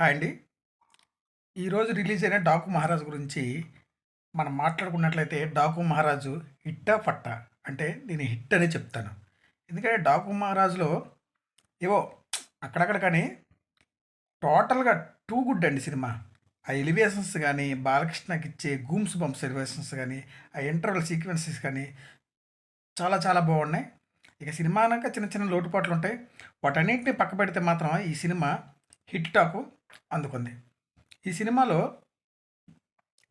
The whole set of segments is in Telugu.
హాయ్ అండి. ఈరోజు రిలీజ్ అయిన డాకు మహారాజు గురించి మనం మాట్లాడుకున్నట్లయితే డాకు మహారాజు హిట్టా పట్టా? అంటే నేను హిట్ అనే చెప్తాను. ఎందుకంటే డాకు మహారాజులో ఏవో అక్కడక్కడ కానీ టోటల్గా టూ గుడ్ అండి సినిమా. ఆ ఎలివేషన్స్ కానీ బాలకృష్ణకి ఇచ్చే గూమ్స్ బంప్స్ ఎలివేషన్స్ కానీ ఆ ఇంటర్వల్ సీక్వెన్సెస్ కానీ చాలా చాలా బాగున్నాయి. ఇక సినిమా అన్నాక చిన్న చిన్న లోటుపాట్లు ఉంటాయి. వాటన్నింటినీ పక్క పెడితే మాత్రం ఈ సినిమా హిట్ టాకు. అందుకుంది. ఈ సినిమాలో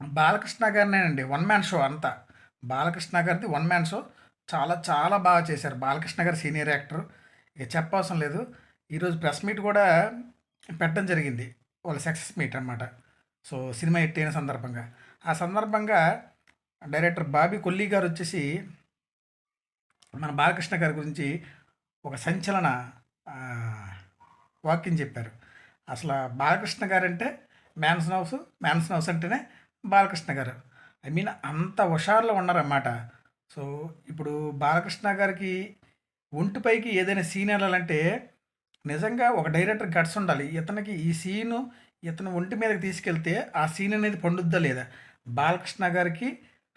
బాలకృష్ణ గారినేనండి వన్ మ్యాన్ షో అంతా. బాలకృష్ణ గారిది వన్ మ్యాన్ షో. చాలా చాలా బాగా చేశారు. బాలకృష్ణ గారు సీనియర్ యాక్టర్. ఇక చెప్పవసరం లేదు. ఈరోజు ప్రెస్ మీట్ కూడా పెట్టడం జరిగింది. వాళ్ళ సక్సెస్ మీట్ అనమాట సో సినిమా హిట్ అయిన సందర్భంగా. ఆ సందర్భంగా డైరెక్టర్ బాబీ కొల్లి గారు వచ్చేసి మన బాలకృష్ణ గారి గురించి ఒక సంచలన వాక్యం చెప్పారు. అసలు బాలకృష్ణ గారు అంటే మ్యాన్సన్ హౌస్ మ్యాన్సన్ హౌస్ అంటేనే బాలకృష్ణ గారు. ఐ మీన్ అంత హుషారులో ఉన్నారన్నమాట. సో ఇప్పుడు బాలకృష్ణ గారికి ఒంటిపైకి ఏదైనా సీన్ వెళ్ళాలంటే నిజంగా ఒక డైరెక్టర్ గట్స్ ఉండాలి. ఇతనికి ఈ సీను ఇతను ఒంటి మీదకి తీసుకెళ్తే ఆ సీన్ అనేది పండుద్దా లేదా? బాలకృష్ణ గారికి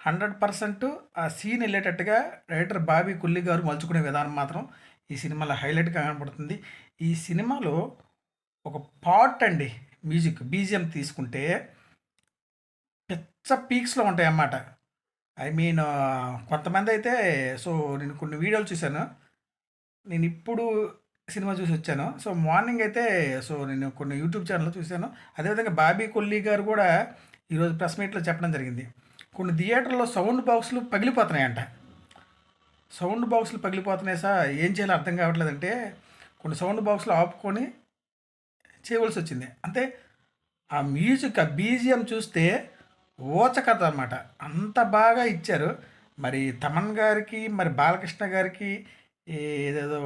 హండ్రెడ్ పర్సెంట్ ఆ సీన్ వెళ్ళేటట్టుగా డైరెక్టర్ బాబీ కుల్లి గారు మలుచుకునే విధానం మాత్రం ఈ సినిమాలో హైలైట్గా కనబడుతుంది ఈ సినిమాలో ఒక పాట్ అండి మ్యూజిక్ బీజిఎం తీసుకుంటే పిచ్చ పీక్స్లో ఉంటాయి అన్నమాట ఐ మీన్ కొంతమంది అయితే సో నేను కొన్ని వీడియోలు చూశాను. నేను ఇప్పుడు సినిమా చూసి వచ్చాను. సో మార్నింగ్ అయితే సో నేను కొన్ని యూట్యూబ్ ఛానల్లో చూశాను. అదేవిధంగా బాబీ కొల్లి గారు కూడా ఈరోజు ప్రెస్ మీట్లో చెప్పడం జరిగింది. కొన్ని థియేటర్లో సౌండ్ బాక్సులు పగిలిపోతున్నాయంట. సౌండ్ బాక్సులు పగిలిపోతున్నాయి సార్. ఏం చేయాలో అర్థం కావట్లేదంటే కొన్ని సౌండ్ బాక్సులు ఆపుకొని చేయవలసి వచ్చింది అంటే ఆ మ్యూజిక్ ఆ బీజిఎం చూస్తే ఓచకథ అనమాట అంత బాగా ఇచ్చారు. మరి తమన్ గారికి మరి బాలకృష్ణ గారికి ఏదేదో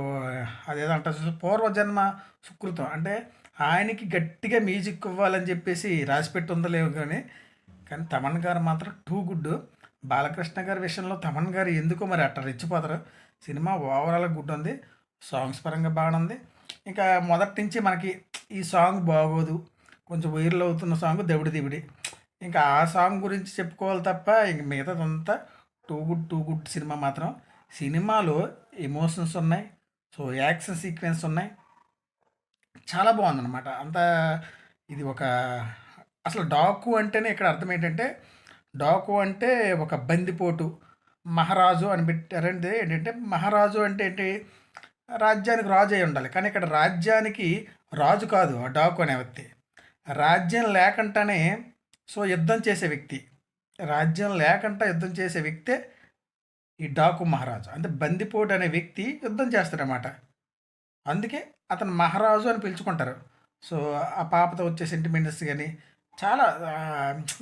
అదేదో అంటారు పూర్వజన్మ సుకృతం. అంటే ఆయనకి గట్టిగా మ్యూజిక్ ఇవ్వాలని చెప్పేసి రాసిపెట్టి ఉందో లేవు కానీ కానీ తమన్ గారు మాత్రం టూ గుడ్ బాలకృష్ణ గారి విషయంలో తమన్ గారు ఎందుకో మరి అట్ట రెచ్చిపోతారు. సినిమా ఓవరాల్ గుడ్ ఉంది సాంగ్స్ పరంగా బాగానే ఉంది ఇంకా మొదటి నుంచి మనకి ఈ సాంగ్ బాగోదు. కొంచెం వైరల్ అవుతున్న సాంగ్ దెబిడి దివిడి. ఇంకా ఆ సాంగ్ గురించి చెప్పుకోవాలి తప్ప ఇంక మిగతాదంతా టూ గుడ్ టూ గుడ్ సినిమా మాత్రం. సినిమాలో ఎమోషన్స్ ఉన్నాయి. సో యాక్షన్ సీక్వెన్స్ ఉన్నాయి. చాలా బాగుందన్నమాట. అంత ఇది ఒక అసలు డాకు అంటేనే ఇక్కడ అర్థం ఏంటంటే డాకు అంటే ఒక బందిపోటు మహారాజు అని పెట్టారంటే ఏంటంటే మహారాజు అంటే ఏంటి? రాజ్యానికి రాజు అయి ఉండాలి. కానీ ఇక్కడ రాజ్యానికి రాజు కాదు ఆ డాకు అనే వ్యక్తి. రాజ్యం లేకుండానే సో యుద్ధం చేసే వ్యక్తి. రాజ్యం లేకుండా యుద్ధం చేసే వ్యక్తే ఈ డాకు మహారాజు. అంటే బందిపోటు అనే వ్యక్తి యుద్ధం చేస్తాడనమాట అందుకే అతను మహారాజు అని పిలుచుకుంటారు. సో ఆ పాపతో వచ్చే సెంటిమెంట్స్ కానీ చాలా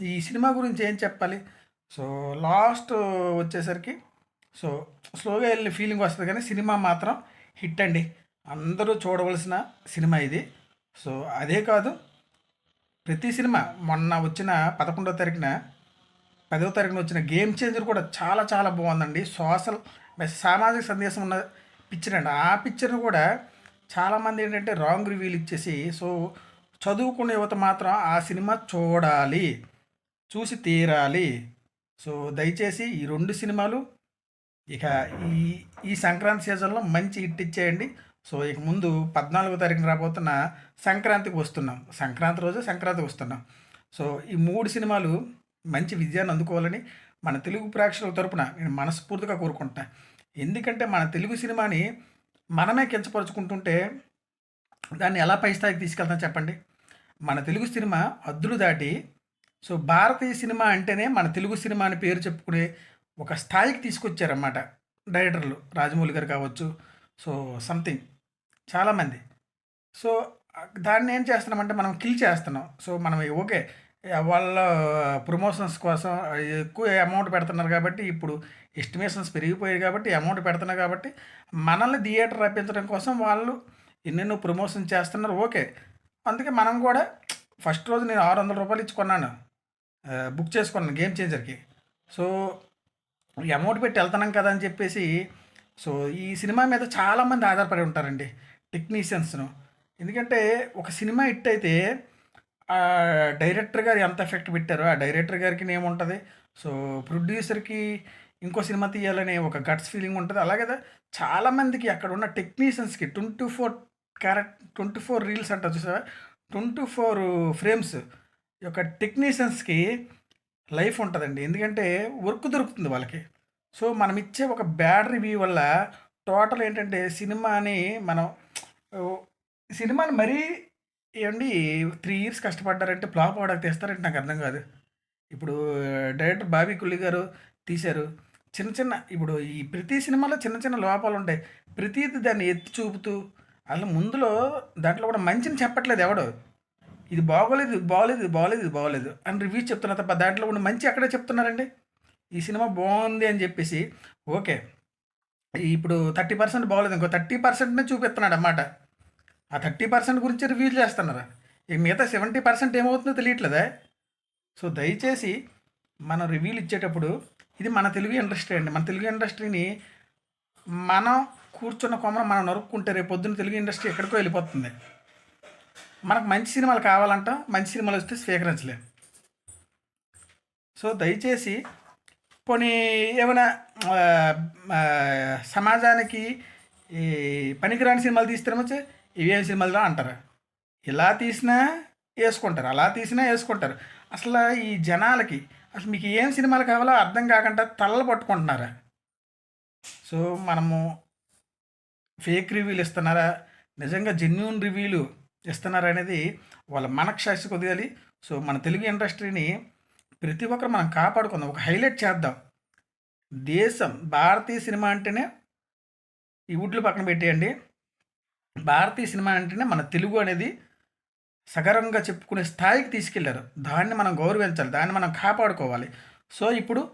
ఈ సినిమా గురించి ఏం చెప్పాలి? సో లాస్ట్ వచ్చేసరికి సో స్లోగా వెళ్ళి ఫీలింగ్ వస్తుంది కానీ సినిమా మాత్రం హిట్ అండి. అందరూ చూడవలసిన సినిమా ఇది. సో అదే కాదు ప్రతి సినిమా మొన్న వచ్చిన పదకొండో తారీఖున పదవ తారీఖున వచ్చిన గేమ్ చేంజర్ కూడా చాలా చాలా బాగుందండి. సోషల్ సామాజిక సందేశం ఉన్న పిక్చర్ అండి. ఆ పిక్చర్ని కూడా చాలామంది ఏంటంటే రాంగ్ రివ్యూలు ఇచ్చేసి సో చదువుకునే యువత మాత్రం ఆ సినిమా చూడాలి చూసి తీరాలి. సో దయచేసి ఈ రెండు సినిమాలు ఇక ఈ ఈ సంక్రాంతి సీజన్లో మంచి హిట్ ఇచ్చేయండి. సో ఇక ముందు పద్నాలుగో తారీఖున రాబోతున్న సంక్రాంతికి వస్తున్నాం. సంక్రాంతి రోజు సంక్రాంతికి వస్తున్నాం. సో ఈ మూడు సినిమాలు మంచి విజయాన్ని అందుకోవాలని మన తెలుగు ప్రేక్షకుల తరపున నేను మనస్ఫూర్తిగా కోరుకుంటా ఎందుకంటే మన తెలుగు సినిమాని మనమే కించపరుచుకుంటుంటే దాన్ని ఎలా పై స్థాయికి తీసుకెళ్తాం చెప్పండి? మన తెలుగు సినిమా అద్దులు దాటి సో భారతీయ సినిమా అంటేనే మన తెలుగు సినిమా అని పేరు చెప్పుకునే ఒక స్థాయికి తీసుకొచ్చారన్నమాట డైరెక్టర్లు. రాజమౌళి గారు కావచ్చు. సో సంథింగ్ చాలామంది. సో దాన్ని ఏం చేస్తున్నామంటే మనం కిల్ చేస్తున్నాం. సో మనం ఓకే వాళ్ళ ప్రమోషన్స్ కోసం ఎక్కువ అమౌంట్ పెడుతున్నారు కాబట్టి ఇప్పుడు ఎస్టిమేషన్స్ పెరిగిపోయాయి కాబట్టి అమౌంట్ పెడుతున్నారు కాబట్టి మనల్ని థియేటర్ రప్పించడం కోసం వాళ్ళు ఎన్నెన్నో ప్రమోషన్ చేస్తున్నారు. ఓకే అందుకే మనం కూడా ఫస్ట్ రోజు నేను ఆరు వందల రూపాయలు ఇచ్చుకున్నాను బుక్ చేసుకున్నాను గేమ్ చేంజర్కి. సో ఈ అమౌంట్ పెట్టి వెళ్తున్నాం కదా అని చెప్పేసి సో ఈ సినిమా మీద చాలామంది ఆధారపడి ఉంటారండి. టెక్నీషియన్స్ను ఎందుకంటే ఒక సినిమా హిట్ అయితే ఆ డైరెక్టర్ గారు ఎంత ఎఫెక్ట్ పెట్టారో ఆ డైరెక్టర్ గారికి ఏముంటుంది సో ప్రొడ్యూసర్కి ఇంకో సినిమా తీయాలనే ఒక గట్స్ ఫీలింగ్ ఉంటుంది. అలాగే చాలామందికి అక్కడ ఉన్న టెక్నీషియన్స్కి twenty four correct twenty four reels అంటారు చూసారా ట్వంటీ ఫోర్ ఫ్రేమ్స్ యొక్క టెక్నీషియన్స్కి లైఫ్ ఉంటుందండి. ఎందుకంటే వర్క్ దొరుకుతుంది వాళ్ళకి. సో మనం ఇచ్చే ఒక బ్యాడ్ రివ్యూ వల్ల టోటల్ ఏంటంటే సినిమాని మనం సినిమాని మరీ ఏమండి త్రీ ఇయర్స్ కష్టపడ్డారంటే ఫ్లాప్ అవడానికి తీస్తారంటే నాకు అర్థం కాదు. ఇప్పుడు డైరెక్టర్ బాబీ కుల్లి గారు తీశారు. చిన్న చిన్న ఇప్పుడు ఈ ప్రతి సినిమాలో చిన్న చిన్న లోపాలు ఉంటాయి ప్రతిది దాన్ని ఎత్తి చూపుతూ అసలు ముందులో దాంట్లో కూడా మంచిని చెప్పట్లేదు ఎవడు. ఇది బాగోలేదు ఇది బాగోలేదు ఇది బాగోలేదు ఇది బాగోలేదు అని రివ్యూస్ చెప్తున్నారు తప్ప దాంట్లో కూడా మంచి అక్కడే చెప్తున్నారండి? ఈ సినిమా బాగుంది అని చెప్పేసి ఓకే. ఇప్పుడు థర్టీ పర్సెంట్ బాగోలేదు ఇంకో థర్టీ పర్సెంట్నే చూపిస్తున్నాడు అన్నమాట. ఆ థర్టీ పర్సెంట్ గురించి రివ్యూ చేస్తున్నారు? ఇక మిగతా సెవెంటీ పర్సెంట్ ఏమవుతుందో తెలియట్లేదా? సో దయచేసి మనం రివ్యూలు ఇచ్చేటప్పుడు ఇది మన తెలుగు ఇండస్ట్రీ అండి. మన తెలుగు ఇండస్ట్రీని మనం కూర్చున్న కొమ్మను మనం నరుక్కుంటే రేపు పొద్దున్న తెలుగు ఇండస్ట్రీ ఎక్కడికో వెళ్ళిపోతుంది. మనకు మంచి సినిమాలు కావాలంట మంచి సినిమాలు వస్తే స్వీకరించలేం. సో దయచేసి పోనీ ఏమైనా సమాజానికి ఈ పనికిరాని సినిమాలు తీస్తారేమో ఇవేం సినిమాలు అంటారు. ఇలా తీసినా వేసుకుంటారు అలా తీసినా వేసుకుంటారు. అసలు ఈ జనాలకి అసలు మీకు ఏం సినిమాలు కావాలో అర్థం కాకుండా తలలు పట్టుకుంటున్నారా? సో మనము ఫేక్ రివ్యూలు ఇస్తున్నారా? నిజంగా జెన్యున్ రివ్యూలు ఇస్తున్నారా అనేది వాళ్ళ మనక్షాస్తి కొద్దిగాలి. సో మన తెలుగు ఇండస్ట్రీని ప్రతి ఒక్కరు మనం కాపాడుకుందాం. ఒక హైలైట్ చేద్దాం. దేశం భారతీయ సినిమా అంటేనే ఈ వుడ్లు పక్కన పెట్టేయండి. భారతీయ సినిమా అంటేనే మన తెలుగు అనేది సగరంగా చెప్పుకునే స్థాయికి తీసుకెళ్ళారు. దాన్ని మనం గౌరవించాలి దాన్ని మనం కాపాడుకోవాలి. సో ఇప్పుడు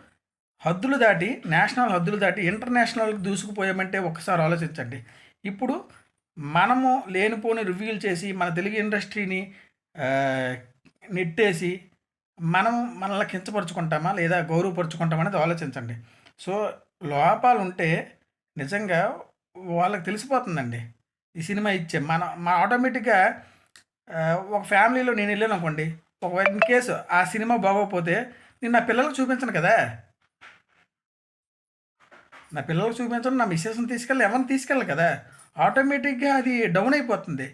హద్దులు దాటి నేషనల్ హద్దులు దాటి ఇంటర్నేషనల్కి దూసుకుపోయామంటే ఒకసారి ఆలోచించండి. ఇప్పుడు మనము లేనిపోని రివ్యూలు చేసి మన తెలుగు ఇండస్ట్రీని నెట్టేసి మనం మనల్ని కించపరుచుకుంటామా లేదా గౌరవపరుచుకుంటామా అనేది ఆలోచించండి. సో లోపాలు ఉంటే నిజంగా వాళ్ళకి తెలిసిపోతుందండి. ఈ సినిమా ఇచ్చే మన మా ఆటోమేటిక్గా ఒక ఫ్యామిలీలో నేను వెళ్ళాను అనుకోండి. ఒక ఇన్ కేసు ఆ సినిమా బాగోకపోతే నేను నా పిల్లలకు చూపించను కదా! నా పిల్లలకు చూపించను నా మిస్సెస్ని తీసుకెళ్ళి ఎవరిని తీసుకెళ్ళి కదా! ఆటోమేటిక్గా అది డౌన్ అయిపోతుంది.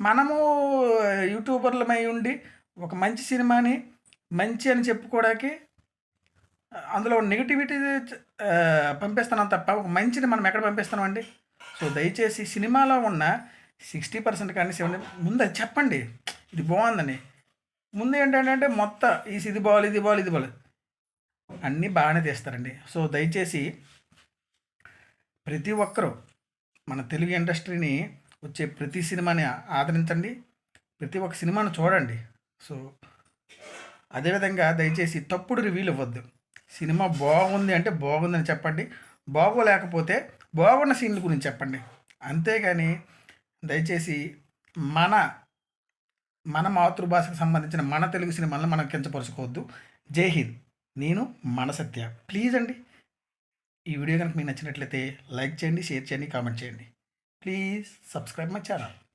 మనము యూట్యూబర్లమై ఉండి ఒక మంచి సినిమాని మంచి అని చెప్పుకోవడానికి అందులో నెగిటివిటీ పంపిస్తున్నాం తప్ప ఒక మంచిని మనం ఎక్కడ పంపిస్తున్నామండి సో దయచేసి సినిమాలో ఉన్న సిక్స్టీ పర్సెంట్ కానీ సెవెంటీ ముందు అది చెప్పండి. ఇది బాగుందని. ముందు ఏంటంటే మొత్తం ఈ ఇది బాగాలి ఇది బాగాలి ఇది బాగాలి అన్నీ బాగానే తీస్తారండి. సో దయచేసి ప్రతి ఒక్కరూ మన తెలుగు ఇండస్ట్రీని వచ్చే ప్రతి సినిమాని ఆదరించండి. ప్రతి ఒక్క సినిమాను చూడండి. సో అదేవిధంగా దయచేసి తప్పుడు రివ్యూలు ఇవ్వద్దు. సినిమా బాగుంది అంటే బాగుందని చెప్పండి. బాగోలేకపోతే బాగున్న సీన్ల గురించి చెప్పండి. అంతేగాని దయచేసి మన మన మాతృభాషకు సంబంధించిన మన తెలుగు సినిమాలను మనం కించపరుచుకోవద్దు. జై హింద్. నేను మన సత్య. ప్లీజ్ అండి. ఈ వీడియో కనుక మీకు నచ్చినట్లయితే లైక్ చేయండి షేర్ చేయండి కామెంట్ చేయండి. Please subscribe my channel.